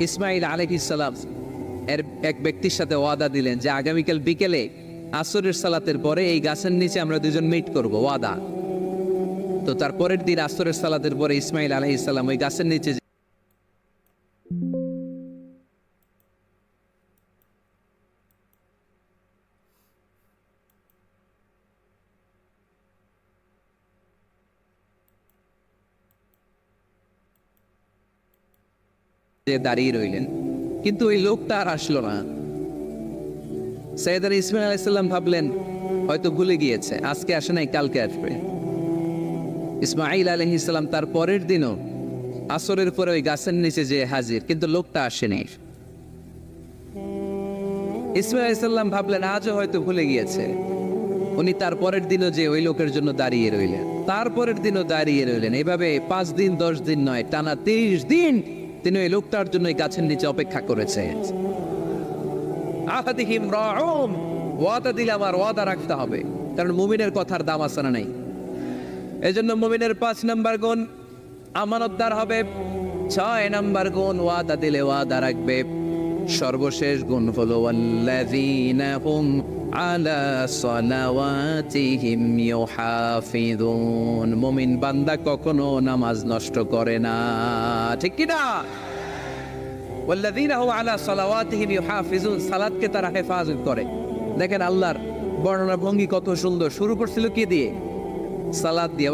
ইসমাইল আলহ ইসালাম এর এক ব্যক্তির সাথে ওয়াদা দিলেন যে আগামীকাল বিকেলে আসরের সালাতের পরে এই গাছের নিচে আমরা দুজন মিট করব, ওয়াদা। তো তার পরের দিন আসরের সালাতের পরে ইসমাইল আলহ ইসালাম ওই গাছের নিচে যে- দাঁড়িয়ে রইলেন। কিন্তু ওই লোকটা আর আসলো না। সৈয়দ ইসমাইল আলাইসাল্লাম ভাবলেন, হয়তো ভুলে গিয়েছে, আজকে আসে নাই, কালকে আসবে। ইসমাইল আলহ ইসলাম তার পরের দিনও আসরের পরে ওই গাছের নিচে যে হাজির, কিন্তু লোকটা আসেনি ইসমাইল আলাইসাল্লাম ভাবলেন, আজও হয়তো ভুলে গিয়েছে। উনি তার পরের দিনও যে ওই লোকের জন্য দাঁড়িয়ে রইলেন তারপরের দিনও দাঁড়িয়ে রইলেন। এভাবে পাঁচ দিন, দশ দিন নয়, টানা তিরিশ দিন তিনি ওই লোকটার জন্য এই গাছের নিচে অপেক্ষা করেছে। আহাদিহিম রাউম, ওয়াদা দিলে আমার ওয়াদা রাখতে হবে, কারণ মুমিনের কথার দাম আছে না নাই। এজন্য মুমিনের পাঁচ নাম্বার গুণ আমানতদার হবে, ছয় নাম্বার গুণ ওয়াদা দিলে ওয়াদা রাখবে। সর্বশেষ গুণ হলো হুম বান্দা কখনো নামাজ নষ্ট করে না। ঠিক কি করে। দেখেন আল্লাহর বর্ণনা ভঙ্গি কত সুন্দর। শুরু করছিল কি দিয়ে? সালাদ দিয়ে।